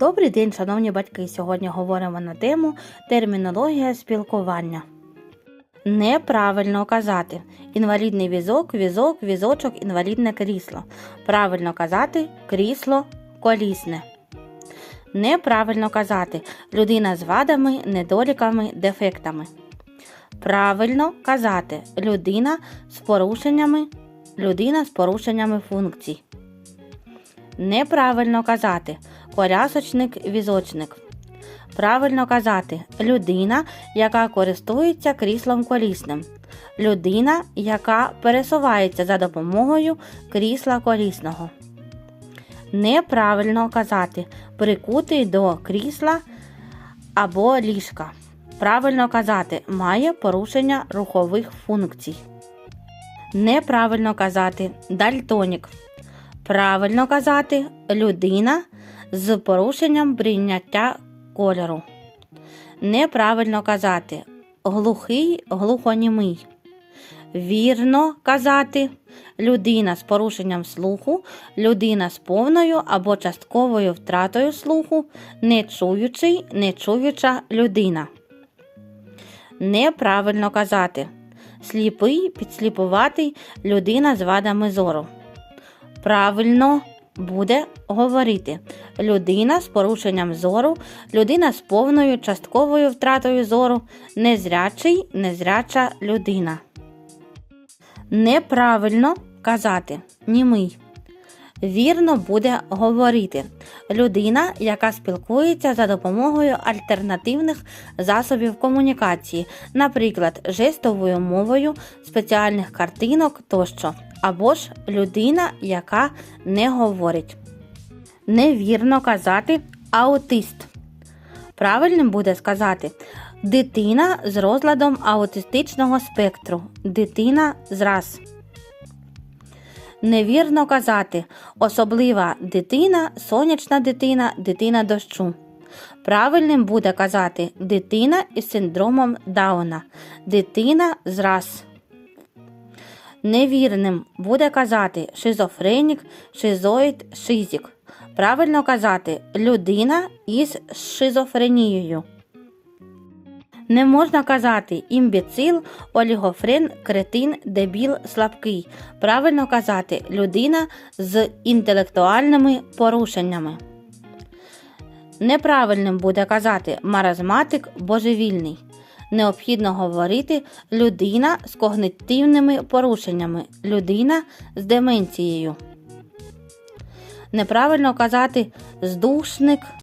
Добрий день, шановні батьки. Сьогодні говоримо на тему термінологія спілкування. Неправильно казати інвалідний візок, візок, візочок, інвалідне крісло. Правильно казати крісло колісне. Неправильно казати людина з вадами, недоліками, дефектами. Правильно казати людина з порушеннями, людина з порушеннями функцій. Неправильно казати колясочник, візочник. Правильно казати людина, яка користується кріслом колісним. Людина, яка пересувається за допомогою крісла колісного. Неправильно казати прикутий до крісла або ліжка. Правильно казати має порушення рухових функцій. Неправильно казати дальтонік. Правильно казати людина з порушенням прийняття кольору. Неправильно казати глухий, глухонімий. Вірно казати людина з порушенням слуху, людина з повною або частковою втратою слуху, нечуючий, нечуюча людина. Неправильно казати сліпий, підсліпуватий людина з вадами зору. Правильно буде говорити людина з порушенням зору, людина з повною частковою втратою зору, незрячий, незряча людина. Неправильно казати німий. Вірно буде говорити людина, яка спілкується за допомогою альтернативних засобів комунікації, наприклад, жестовою мовою, спеціальних картинок тощо, або ж людина, яка не говорить. Невірно казати аутист. Правильним буде сказати дитина з розладом аутистичного спектру, дитина з раз. Невірно казати особлива дитина, сонячна дитина, дитина дощу. Правильним буде казати дитина із синдромом Дауна, дитина з рас. Невірним буде казати шизофренік, шизоїд, шизік. Правильно казати людина із шизофренією. Не можна казати імбіцил, олігофрен, кретин, дебіл, слабкий. Правильно казати людина з інтелектуальними порушеннями. Неправильним буде казати маразматик, божевільний. Необхідно говорити людина з когнитивними порушеннями, людина з деменцією. Неправильно казати здушник,